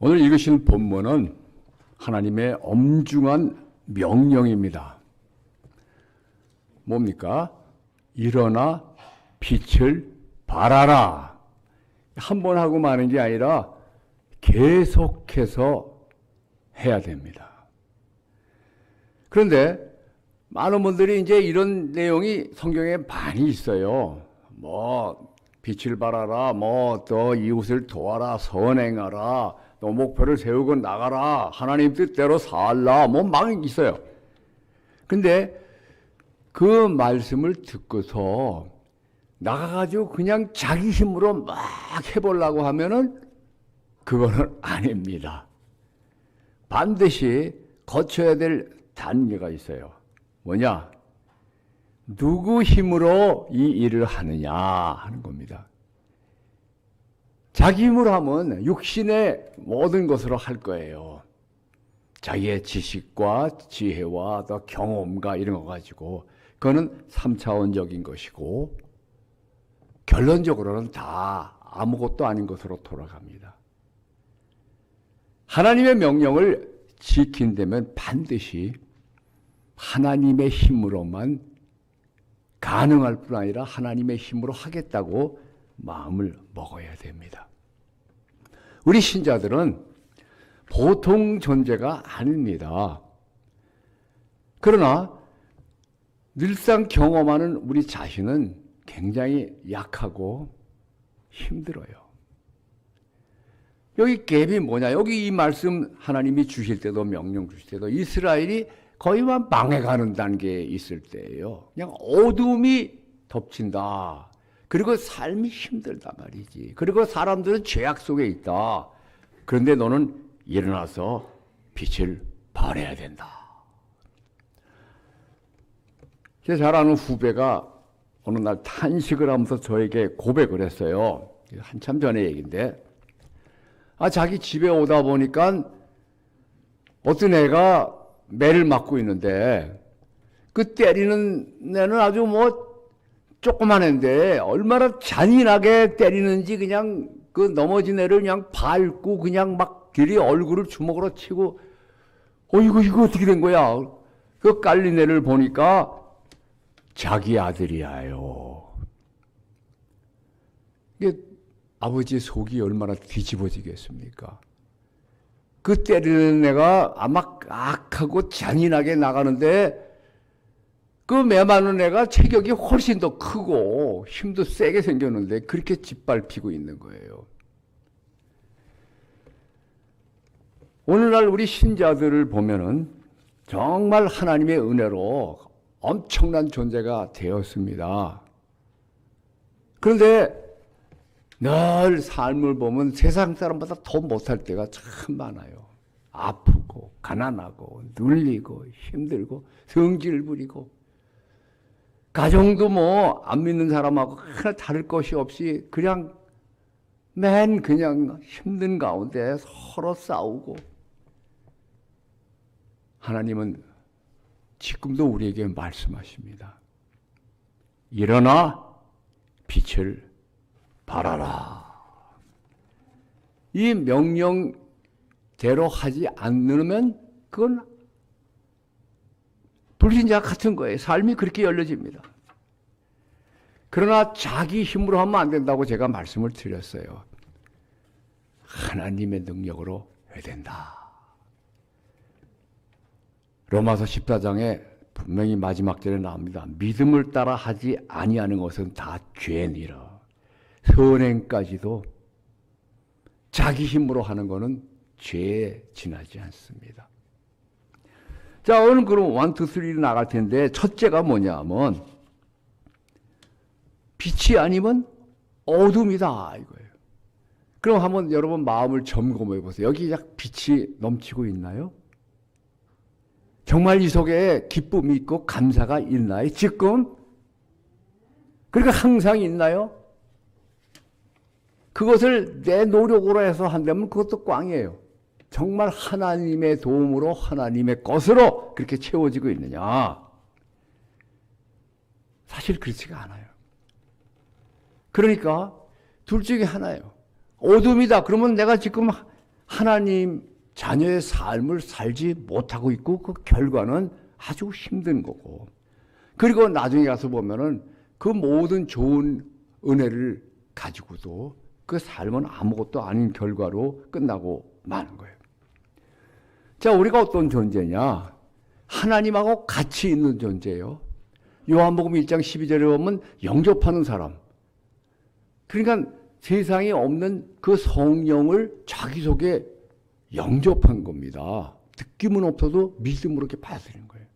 오늘 읽으신 본문은 하나님의 엄중한 명령입니다. 뭡니까? 일어나 빛을 발하라. 한 번 하고 마는 게 아니라 계속해서 해야 됩니다. 그런데 많은 분들이 이제 이런 내용이 성경에 많이 있어요. 뭐 빛을 발하라, 뭐 또 이웃을 도와라, 선행하라, 또 목표를 세우고 나가라, 하나님 뜻대로 살라, 뭐 막 있어요. 근데 그 말씀을 듣고서 나가가지고 그냥 자기 힘으로 막 해보려고 하면은 그거는 아닙니다. 반드시 거쳐야 될 단계가 있어요. 뭐냐? 누구 힘으로 이 일을 하느냐 하는 겁니다. 자기 힘으로 하면 육신의 모든 것으로 할 거예요. 자기의 지식과 지혜와 또 경험과 이런 거 가지고 그거는 3차원적인 것이고 결론적으로는 다 아무것도 아닌 것으로 돌아갑니다. 하나님의 명령을 지킨다면 반드시 하나님의 힘으로만 가능할 뿐 아니라 하나님의 힘으로 하겠다고 마음을 먹어야 됩니다. 우리 신자들은 보통 존재가 아닙니다. 그러나 늘상 경험하는 우리 자신은 굉장히 약하고 힘들어요. 여기 갭이 뭐냐? 여기 이 말씀 하나님이 주실 때도 명령 주실 때도 이스라엘이 거의 막 망해가는 단계에 있을 때예요. 그냥 어둠이 덮친다. 그리고 삶이 힘들다 말이지. 그리고 사람들은 죄악 속에 있다. 그런데 너는 일어나서 빛을 발해야 된다. 제 잘 아는 후배가 어느 날 탄식을 하면서 저에게 고백을 했어요. 한참 전의 얘기인데, 아, 자기 집에 오다 보니까 어떤 애가 매를 맞고 있는데, 그 때리는 애는 아주 뭐 조그만 애인데, 얼마나 잔인하게 때리는지 그냥 그 넘어진 애를 그냥 밟고 그냥 막 길이 얼굴을 주먹으로 치고, 어, 이거, 이거 어떻게 된 거야? 그 깔린 애를 보니까 자기 아들이야요. 이게 아버지 속이 얼마나 뒤집어지겠습니까? 그 때리는 애가 아마 악하고 잔인하게 나가는데 그 매맞는 애가 체격이 훨씬 더 크고 힘도 세게 생겼는데 그렇게 짓밟히고 있는 거예요. 오늘날 우리 신자들을 보면은 정말 하나님의 은혜로 엄청난 존재가 되었습니다. 그런데 늘 삶을 보면 세상 사람보다 더 못할 때가 참 많아요. 아프고, 가난하고, 눌리고, 힘들고, 성질 부리고. 가정도 뭐, 안 믿는 사람하고 하나 다를 것이 없이 그냥 맨 그냥 힘든 가운데 서로 싸우고. 하나님은 지금도 우리에게 말씀하십니다. 일어나 빛을 발하라. 이 명령대로 하지 않으면 그건 불신자 같은 거예요. 삶이 그렇게 열려집니다. 그러나 자기 힘으로 하면 안 된다고 제가 말씀을 드렸어요. 하나님의 능력으로 해야 된다. 로마서 14장에 분명히 마지막 절에 나옵니다. 믿음을 따라 하지 아니하는 것은 다 죄니라. 선행까지도 자기 힘으로 하는 것은 죄에 지나지 않습니다. 자, 오늘 그럼 원, 투, 쓰리로 나갈 텐데 첫째가 뭐냐면 빛이 아니면 어둠이다 이거예요. 그럼 한번 여러분 마음을 점검해 보세요. 여기 약 빛이 넘치고 있나요? 정말 이 속에 기쁨이 있고 감사가 있나요? 지금? 그러니까 항상 있나요? 그것을 내 노력으로 해서 한다면 그것도 꽝이에요. 정말 하나님의 도움으로 하나님의 것으로 그렇게 채워지고 있느냐? 사실 그렇지가 않아요. 그러니까 둘 중에 하나예요. 어둠이다. 그러면 내가 지금 하나님 자녀의 삶을 살지 못하고 있고 그 결과는 아주 힘든 거고 그리고 나중에 가서 보면은 그 모든 좋은 은혜를 가지고도 그 삶은 아무것도 아닌 결과로 끝나고 마는 거예요. 자, 우리가 어떤 존재냐? 하나님하고 같이 있는 존재예요. 요한복음 1장 12절에 보면 영접하는 사람. 그러니까 세상에 없는 그 성령을 자기 속에 영접한 겁니다. 느낌은 없어도 믿음으로 이렇게 받아들이는 거예요.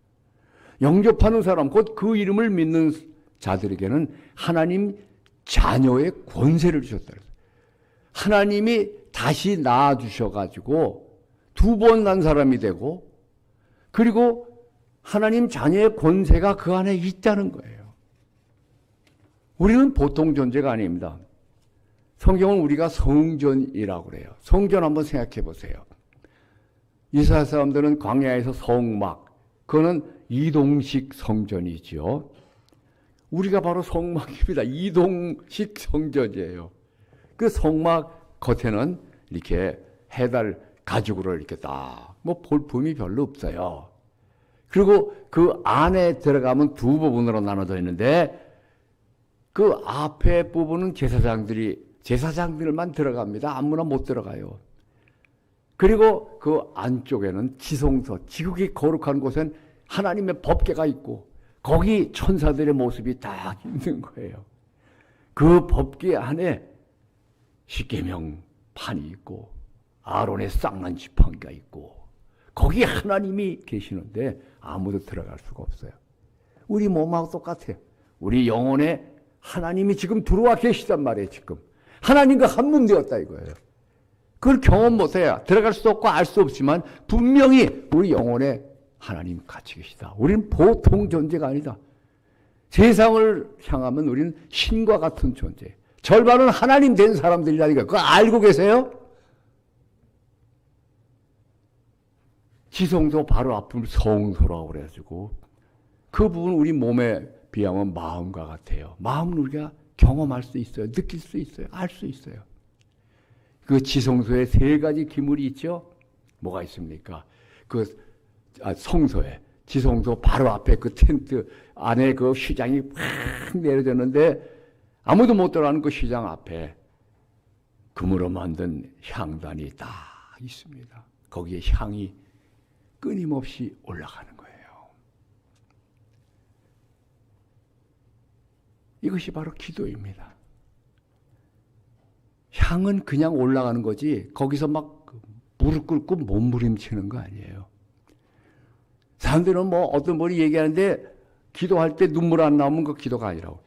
영접하는 사람, 곧 그 이름을 믿는 자들에게는 하나님 자녀의 권세를 주셨다. 하나님이 다시 낳아주셔가지고 두 번 난 사람이 되고 그리고 하나님 자녀의 권세가 그 안에 있다는 거예요. 우리는 보통 존재가 아닙니다. 성경은 우리가 성전이라고 그래요. 성전 한번 생각해 보세요. 이스라엘 사람들은 광야에서 성막, 그거는 이동식 성전이지요. 우리가 바로 성막입니다. 이동식 성전이에요. 그 성막 겉에는 이렇게 해달 가죽으로 이렇게 딱, 뭐 볼품이 별로 없어요. 그리고 그 안에 들어가면 두 부분으로 나눠져 있는데 그 앞에 부분은 제사장들이 제사장들만 들어갑니다. 아무나 못 들어가요. 그리고 그 안쪽에는 지성소, 지극히 거룩한 곳엔 하나님의 법궤가 있고 거기 천사들의 모습이 딱 있는 거예요. 그 법궤 안에 십계명 판이 있고 아론의 쌍난 지팡이가 있고 거기 하나님이 계시는데 아무도 들어갈 수가 없어요. 우리 몸하고 똑같아요. 우리 영혼에 하나님이 지금 들어와 계시단 말이에요, 지금. 하나님과 한 몸 되었다 이거예요. 그걸 경험 못해야 들어갈 수도 없고 알 수 없지만 분명히 우리 영혼에 하나님 같이 계시다. 우리는 보통 존재가 아니다. 세상을 향하면 우리는 신과 같은 존재. 절반은 하나님 된 사람들이라니까. 그거 알고 계세요? 지성소 바로 앞을 성소라고 그래가지고 그 부분 우리 몸에 비하면 마음과 같아요. 마음은 우리가 경험할 수 있어요. 느낄 수 있어요. 알 수 있어요. 그 지성소에 세 가지 기물이 있죠. 뭐가 있습니까? 그 아, 성소에 지성소 바로 앞에 그 텐트 안에 그 휘장이 팍 내려졌는데 아무도 못 들어가는 그 휘장 앞에 금으로 만든 향단이 딱 있습니다. 거기에 향이 끊임없이 올라가는 거예요. 이것이 바로 기도입니다. 향은 그냥 올라가는 거지 거기서 막 무릎 꿇고 몸부림치는 거 아니에요. 사람들은 뭐 어떤 분이 얘기하는데 기도할 때 눈물 안 나오면 그 기도가 아니라고.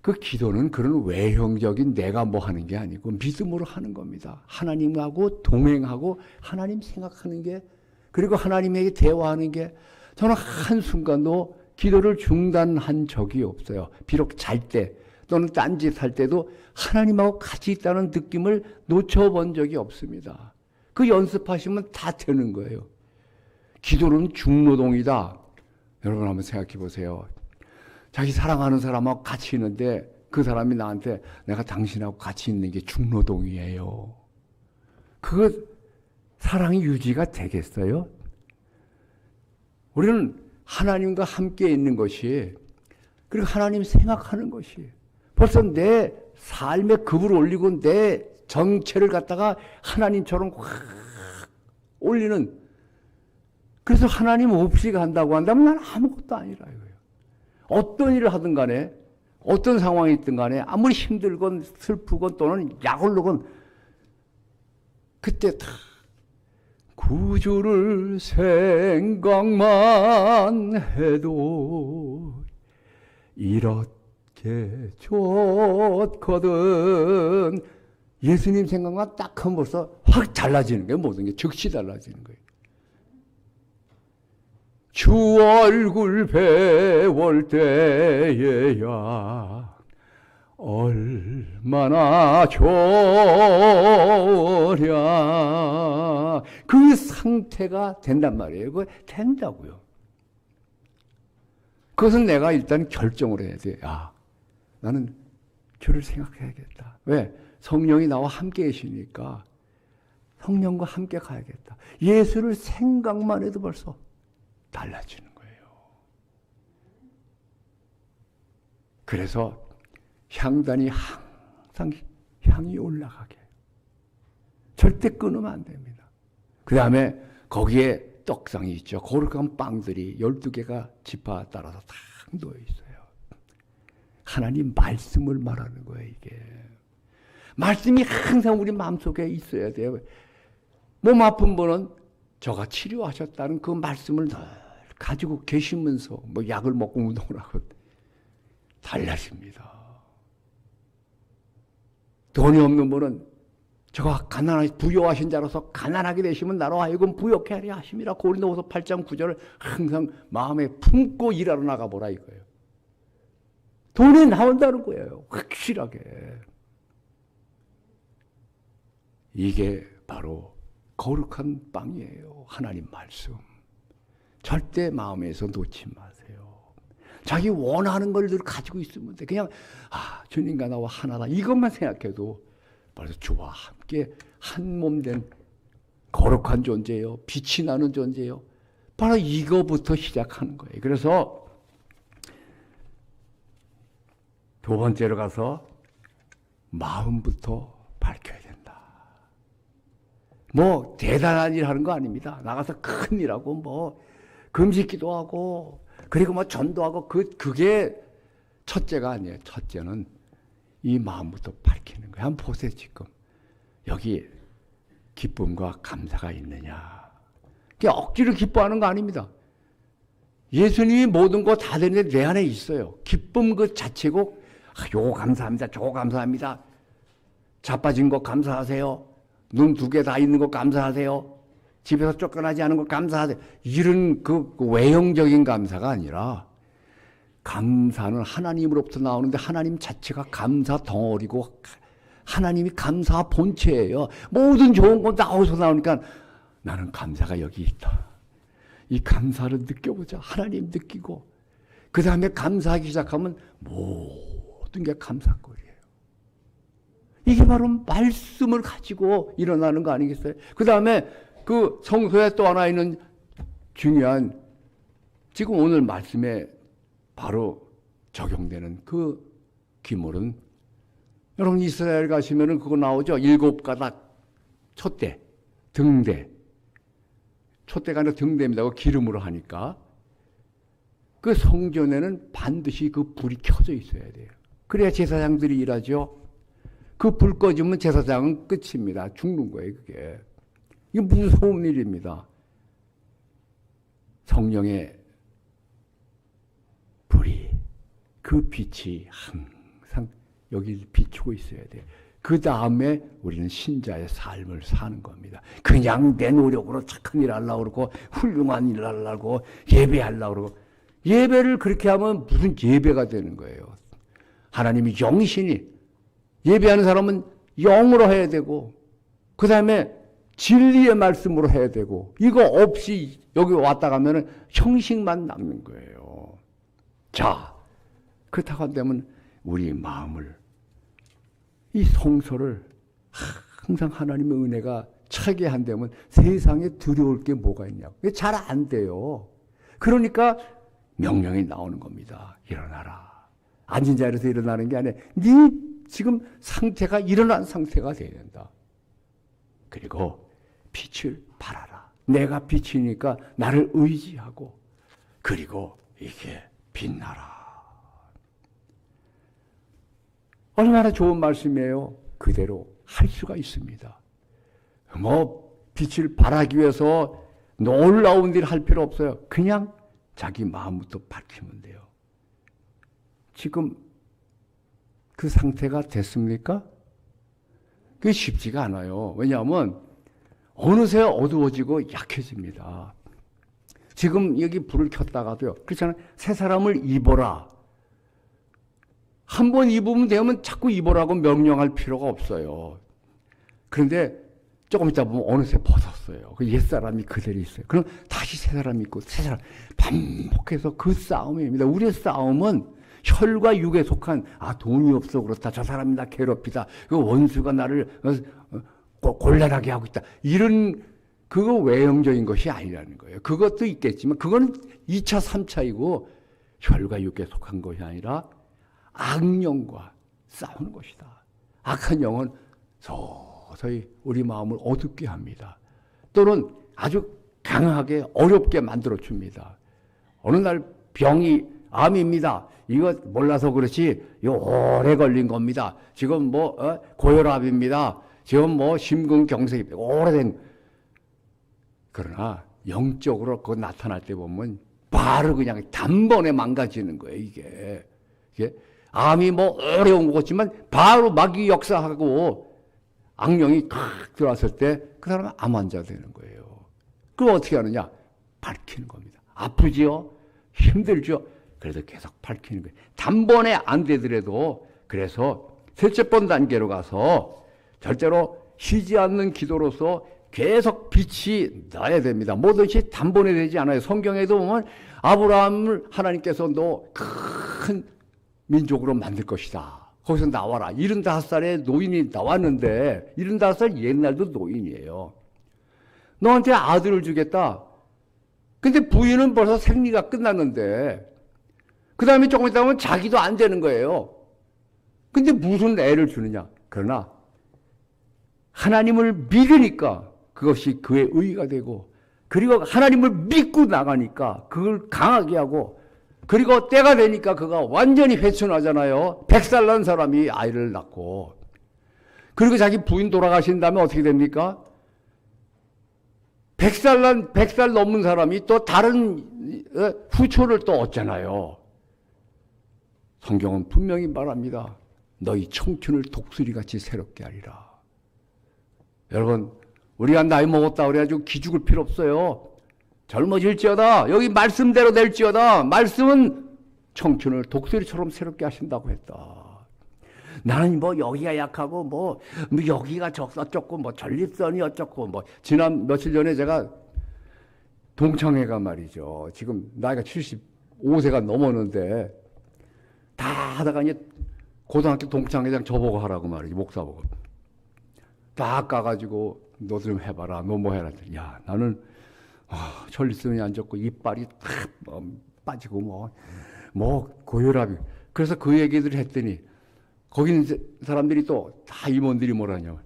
그 기도는 그런 외형적인 내가 뭐 하는 게 아니고 믿음으로 하는 겁니다. 하나님하고 동행하고 하나님 생각하는 게 그리고 하나님에게 대화하는 게 저는 한순간도 기도를 중단한 적이 없어요. 비록 잘 때 또는 딴짓 할 때도 하나님하고 같이 있다는 느낌을 놓쳐본 적이 없습니다. 그 연습하시면 다 되는 거예요. 기도는 중노동이다. 여러분 한번 생각해 보세요. 자기 사랑하는 사람하고 같이 있는데 그 사람이 나한테 내가 당신하고 같이 있는 게 중노동이에요. 그거 사랑이 유지가 되겠어요? 우리는 하나님과 함께 있는 것이 그리고 하나님 생각하는 것이 벌써 내 삶의 급을 올리고 내 정체를 갖다가 하나님처럼 확 올리는 그래서 하나님 없이 간다고 한다면 난 아무것도 아니라 이거예요. 어떤 일을 하든 간에 어떤 상황이 있든 간에 아무리 힘들건 슬프건 또는 약올르건 그때 다 구주를 생각만 해도 이렇게 좋거든. 예수님 생각만 딱 하면 벌써 확 달라지는 거예요. 모든 게 즉시 달라지는 거예요. 주 얼굴 배울 때에야 얼마나 좋으랴 그 상태가 된단 말이에요. 그거 된다고요. 그것은 내가 일단 결정을 해야 돼. 아, 나는 주를 생각해야겠다. 왜? 성령이 나와 함께 계시니까 성령과 함께 가야겠다. 예수를 생각만 해도 벌써 달라지는 거예요. 그래서 향단이 항상 향이 올라가게. 절대 끊으면 안 됩니다. 그 다음에 거기에 떡상이 있죠. 거룩한 빵들이 12개가 지파 따라서 다 놓여 있어요. 하나님 말씀을 말하는 거예요, 이게. 말씀이 항상 우리 마음속에 있어야 돼요. 몸 아픈 분은 저가 치료하셨다는 그 말씀을 늘 가지고 계시면서 뭐 약을 먹고 운동을 하고 달라집니다. 돈이 없는 분은 저가 가난하 부여하신 자로서 가난하게 되시면 나로 하여금 부욕해 하려 하심이라 고린도후서 8장 9절을 항상 마음에 품고 일하러 나가 보라 이거예요. 돈이 나온다는 거예요. 확실하게. 이게 바로 거룩한 빵이에요. 하나님 말씀. 절대 마음에서 놓지 마세요. 자기 원하는 걸 늘 가지고 있으면 돼. 그냥, 아, 주님과 나와 하나다. 이것만 생각해도 벌써 주와 함께 한 몸 된 거룩한 존재예요. 빛이 나는 존재예요. 바로 이거부터 시작하는 거예요. 그래서 두 번째로 가서 마음부터 밝혀야 된다. 뭐 대단한 일 하는 거 아닙니다. 나가서 큰 일하고 뭐 금식 기도 하고 그리고 뭐 전도하고 그 그게 첫째가 아니에요. 첫째는 이 마음부터 밝히는 거예요. 한번 보세요 지금 여기 기쁨과 감사가 있느냐. 그게 억지로 기뻐하는 거 아닙니다. 예수님이 모든 거 다 되는데 내 안에 있어요. 기쁨 그 자체고 아, 요거 감사합니다. 저거 감사합니다. 자빠진 거 감사하세요. 눈 두 개 다 있는 거 감사하세요. 집에서 쫓겨나지 않은 거 감사하세요. 이런 그 외형적인 감사가 아니라 감사는 하나님으로부터 나오는데 하나님 자체가 감사 덩어리고 하나님이 감사 본체예요. 모든 좋은 거 나오서 나오니까 나는 감사가 여기 있다. 이 감사를 느껴보자. 하나님 느끼고 그 다음에 감사하기 시작하면 모든 게 감사거리예요. 이게 바로 말씀을 가지고 일어나는 거 아니겠어요? 그 다음에 그 성소에 또 하나 있는 중요한 지금 오늘 말씀에 바로 적용되는 그 기물은 여러분 이스라엘 가시면은 그거 나오죠. 일곱 가닥 촛대, 등대. 촛대가 아니라 등대입니다. 그 기름으로 하니까. 그 성전에는 반드시 그 불이 켜져 있어야 돼요. 그래야 제사장들이 일하죠. 그 불 꺼지면 제사장은 끝입니다. 죽는 거예요, 그게. 이게 무서운 일입니다. 성령의 불이, 그 빛이 항상 여기 비추고 있어야 돼요. 그 다음에 우리는 신자의 삶을 사는 겁니다. 그냥 내 노력으로 착한 일 하려고 그러고, 훌륭한 일 하려고, 예배하려고 그러고, 예배를 그렇게 하면 무슨 예배가 되는 거예요. 하나님이 영신이, 예배하는 사람은 영으로 해야 되고, 그 다음에 진리의 말씀으로 해야 되고, 이거 없이 여기 왔다 가면은 형식만 남는 거예요. 자, 그렇다고 한다면 우리 마음을 이 성소를 항상 하나님의 은혜가 차게 한다면 세상에 두려울 게 뭐가 있냐고. 잘 안 돼요. 그러니까 명령이 나오는 겁니다. 일어나라. 앉은 자리에서 일어나는 게 아니라 네 지금 상태가 일어난 상태가 돼야 된다. 그리고 빛을 발하라. 내가 빛이니까 나를 의지하고 그리고 이게 빛나라. 얼마나 좋은 말씀이에요. 그대로 할 수가 있습니다. 뭐 빛을 발하기 위해서 놀라운 일 할 필요 없어요. 그냥 자기 마음부터 밝히면 돼요. 지금 그 상태가 됐습니까? 그게 쉽지가 않아요. 왜냐하면 어느새 어두워지고 약해집니다. 지금 여기 불을 켰다가도요. 그렇잖아요. 새 사람을 입어라. 한 번 입으면 되면 자꾸 입으라고 명령할 필요가 없어요. 그런데 조금 있다 보면 어느새 벗었어요. 그 옛사람이 그대로 있어요. 그럼 다시 새 사람 입고 새 사람 반복해서 그 싸움입니다. 우리의 싸움은 혈과 육에 속한 아 돈이 없어 그렇다 저 사람이 나 괴롭히다 그 원수가 나를 곤란하게 하고 있다. 이런 그거 외형적인 것이 아니라는 거예요. 그것도 있겠지만 그건 2차, 3차이고 혈과 육에 속한 것이 아니라 악령과 싸우는 것이다. 악한 영은 서서히 우리 마음을 어둡게 합니다. 또는 아주 강하게 어렵게 만들어 줍니다. 어느 날 병이 암입니다. 이거 몰라서 그렇지 이거 오래 걸린 겁니다. 지금 뭐 어? 고혈압입니다. 지금 뭐 심근경색입니다. 오래된 그러나 영적으로 그거 나타날 때 보면 바로 그냥 단번에 망가지는 거예요. 이게 이게 암이 뭐 어려운 것 같지만 바로 마귀 역사하고 악령이 탁 들어왔을 때 그 사람은 암 환자 되는 거예요. 그럼 어떻게 하느냐? 밝히는 겁니다. 아프지요? 힘들죠? 그래도 계속 밝히는 거예요. 단번에 안 되더라도 그래서 셋째 번 단계로 가서 절대로 쉬지 않는 기도로서 계속 빛이 나야 됩니다. 뭐든지 단번에 되지 않아요. 성경에도 보면 아브라함을 하나님께서 너 큰 민족으로 만들 것이다. 거기서 나와라. 75살에 노인이 나왔는데 75살 옛날도 노인이에요. 너한테 아들을 주겠다. 근데 부인은 벌써 생리가 끝났는데 그 다음에 조금 있다 보면 자기도 안 되는 거예요. 근데 무슨 애를 주느냐? 그러나 하나님을 믿으니까 그것이 그의 의가 되고 그리고 하나님을 믿고 나가니까 그걸 강하게 하고 그리고 때가 되니까 그가 완전히 회춘하잖아요. 백살 난 사람이 아이를 낳고 그리고 자기 부인 돌아가신 다음에 어떻게 됩니까? 백살 난, 백살 넘은 사람이 또 다른 어, 후초를 또 얻잖아요. 성경은 분명히 말합니다. 너희 청춘을 독수리같이 새롭게 하리라. 여러분, 우리가 나이 먹었다 그래가지고 기죽을 필요 없어요. 젊어질지어다. 여기 말씀대로 될지어다. 말씀은 청춘을 독수리처럼 새롭게 하신다고 했다. 나는 뭐 여기가 약하고 뭐, 뭐 여기가 적- 어쩌고 뭐 전립선이 어쩌고 뭐 지난 며칠 전에 제가 동창회가 말이죠. 지금 나이가 75세가 넘었는데 다 하다가 이제 고등학교 동창회장 저보고 하라고 말이지 목사 보고 다 까가지고 너 좀 해봐라 너 뭐 해라 야 나는 아, 전립선이 안 좋고 이빨이 탁 뭐, 빠지고 뭐 뭐 고혈압이 그래서 그 얘기들을 했더니 거기 있는 사람들이 또 다 임원들이 뭐라냐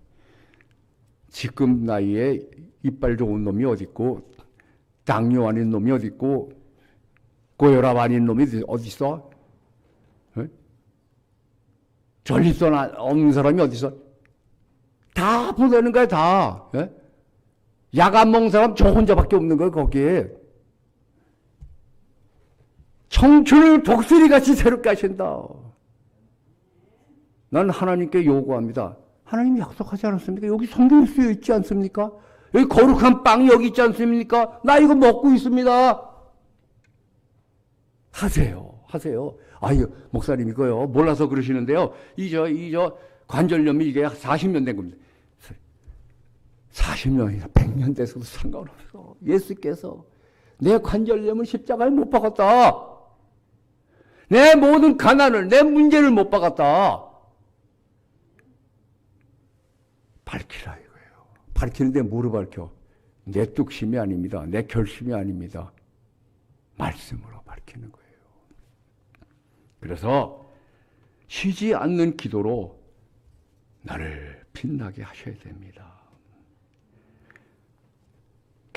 지금 나이에 이빨 좋은 놈이 어디 있고 당뇨 아닌 놈이 어디 있고 고혈압 아닌 놈이? 에? 전립선 안- 없는 사람이 어디 있어? 다 보내는 거야 다. 예? 약안 먹는 사람 저 혼자밖에 없는 거야 거기에. 청춘을 독수리 같이 새롭게 하신다. 난 하나님께 요구합니다. 하나님이 약속하지 않았습니까? 여기 성경에 쓰여 있지 않습니까? 여기 거룩한 빵이 여기 있지 않습니까? 나 이거 먹고 있습니다. 하세요. 하세요. 아유, 목사님 이거요. 몰라서 그러시는데요. 이 저, 이 저 관절염이 이게 40년 된 겁니다. 40년이나 100년 돼서도 상관없어. 예수께서 내 관절염을 십자가에 못 박았다. 내 모든 가난을, 내 문제를 못 박았다. 밝히라 이거예요. 밝히는데 뭐로 밝혀? 내 뚝심이 아닙니다. 내 결심이 아닙니다. 말씀으로 밝히는 거예요. 그래서 쉬지 않는 기도로 나를 빛나게 하셔야 됩니다.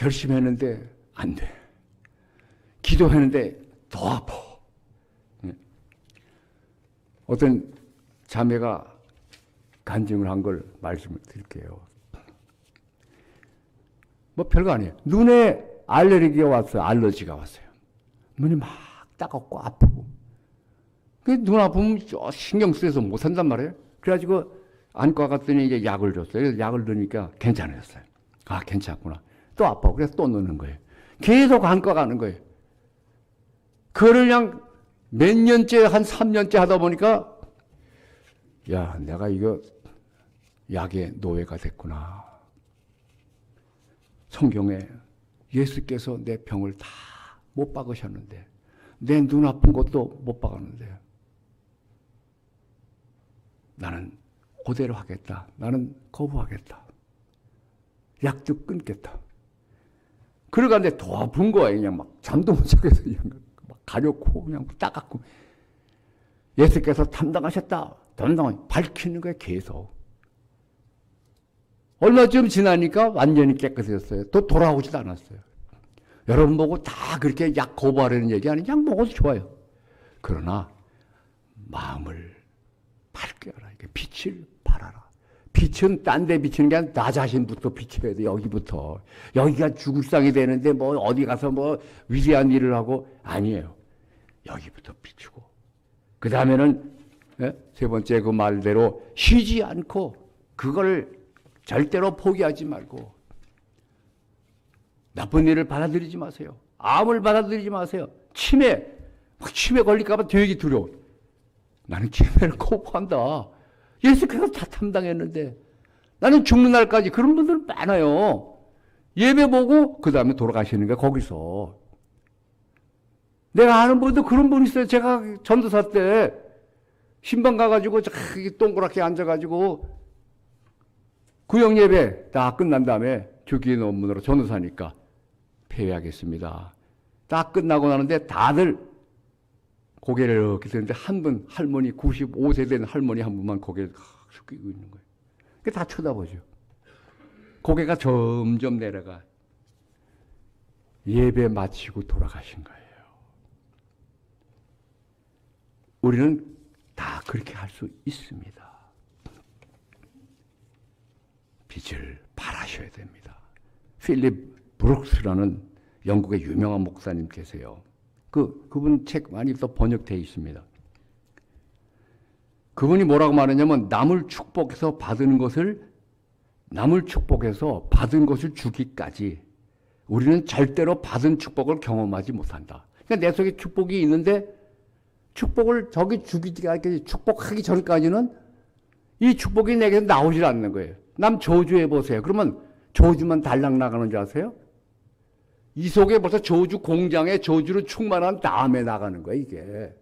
결심했는데 안 돼. 기도했는데 더 아파. 예. 어떤 자매가 간증을 한 걸 말씀을 드릴게요. 뭐 별거 아니에요. 눈에 알레르기가 왔어요. 알러지가 왔어요. 눈이 막 따갑고 아프고. 그눈 아프면 저 신경 쓰여서 못 산단 말이에요. 그래가지고 안과 갔더니 이제 약을 줬어요. 약을 넣으니까 괜찮았어요. 아, 괜찮구나. 또 아파. 그래서 또 넣는 거예요. 계속 안과 가는 거예요. 그걸 그냥 몇 년째, 한 3년째 하다 보니까 야, 내가 이거 약의 노예가 됐구나. 성경에 예수께서 내 병을 다 못 박으셨는데, 내 눈 아픈 것도 못 박았는데, 나는 그대로 하겠다. 나는 거부하겠다. 약도 끊겠다. 그러가는데 더 아픈 거예요. 그냥 막 잠도 못 자겠어. 막 가렵고 그냥 따갑고. 예수께서 담당하셨다. 담당 밝히는 거예요. 계속. 얼마쯤 지나니까 완전히 깨끗해졌어요. 또 돌아오지도 않았어요. 여러분 보고 다 그렇게 약 거부하려는 얘기 아니 약 먹어도 좋아요. 그러나 마음을 밝게 하라. 빛을 발하라. 빛은 딴 데 비치는 게 아니라 나 자신부터 비춰야 돼. 여기부터. 여기가 죽을 상이 되는데 뭐 어디 가서 뭐 위대한 일을 하고 아니에요. 여기부터 비추고. 그 다음에는 세 번째 그 말대로 쉬지 않고 그걸 절대로 포기하지 말고 나쁜 일을 받아들이지 마세요. 암을 받아들이지 마세요. 치매, 막 치매 걸릴까봐 되게 두려워. 나는 치매를 거부한다. 예수께서 다 담당했는데 나는 죽는 날까지 그런 분들 많아요. 예배 보고 그 다음에 돌아가시는 게 거기서. 내가 아는 분도 그런 분 있어요. 제가 전도사 때 신방 가가지고 저기 동그랗게 앉아가지고 구역 예배 다 끝난 다음에 주기 논문으로 전도사니까 폐회하겠습니다. 다 끝나고 나는데 다들 고개를 이렇게 드는데 한 분 할머니 95세 된 할머니 한 분만 고개를 숙이고 있는 거예요. 그게 다 쳐다보죠. 고개가 점점 내려가 예배 마치고 돌아가신 거예요. 우리는 다 그렇게 할 수 있습니다. 빛을 발하셔야 됩니다. 필립 브룩스라는 영국의 유명한 목사님 계세요. 그, 그분 책 많이 또 번역되어 있습니다. 그분이 뭐라고 말하냐면 남을 축복해서 받은 것을 남을 축복해서 받은 것을 주기까지 우리는 절대로 받은 축복을 경험하지 못한다. 그러니까 내 속에 축복이 있는데 축복을 저기 주기까지 축복하기 전까지는 이 축복이 내게서 나오질 않는 거예요. 남 저주해 보세요. 그러면 저주만 달랑 나가는 줄 아세요? 이 속에 벌써 저주 공장에 저주로 충만한 다음에 나가는 거야, 이게.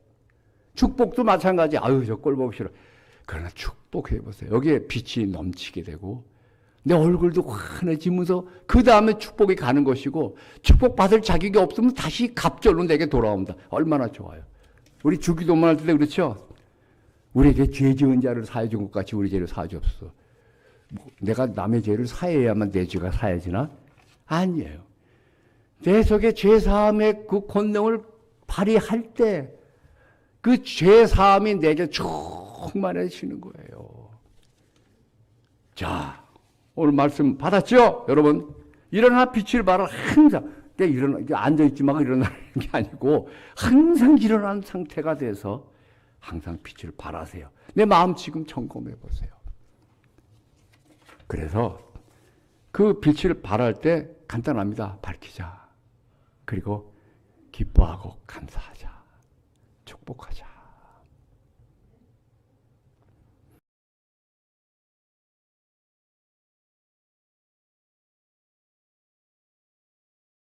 축복도 마찬가지. 아유, 저 꼴 보기 싫어. 그러나 축복해 보세요. 여기에 빛이 넘치게 되고, 내 얼굴도 환해지면서 그 다음에 축복이 가는 것이고, 축복받을 자격이 없으면 다시 갑절로 내게 돌아온다. 얼마나 좋아요. 우리 주기도만 할 때 그렇죠? 우리에게 죄 지은 자를 사해 준 것 같이 우리 죄를 사해 줬어. 뭐 내가 남의 죄를 사해야만 내 죄가 사해지나? 아니에요. 내 속에 죄 사함의 그 권능을 발휘할 때 그 죄 사함이 내게 충만해지는 거예요. 자, 오늘 말씀 받았죠? 여러분. 일어나 빛을 발하 항상. 일어나, 앉아있지 만 일어나는 게 아니고 항상 일어난 상태가 돼서 항상 빛을 발하세요. 내 마음 지금 점검해 보세요. 그래서 그 빛을 발할 때 간단합니다. 밝히자. 그리고 기뻐하고 감사하자. 축복하자.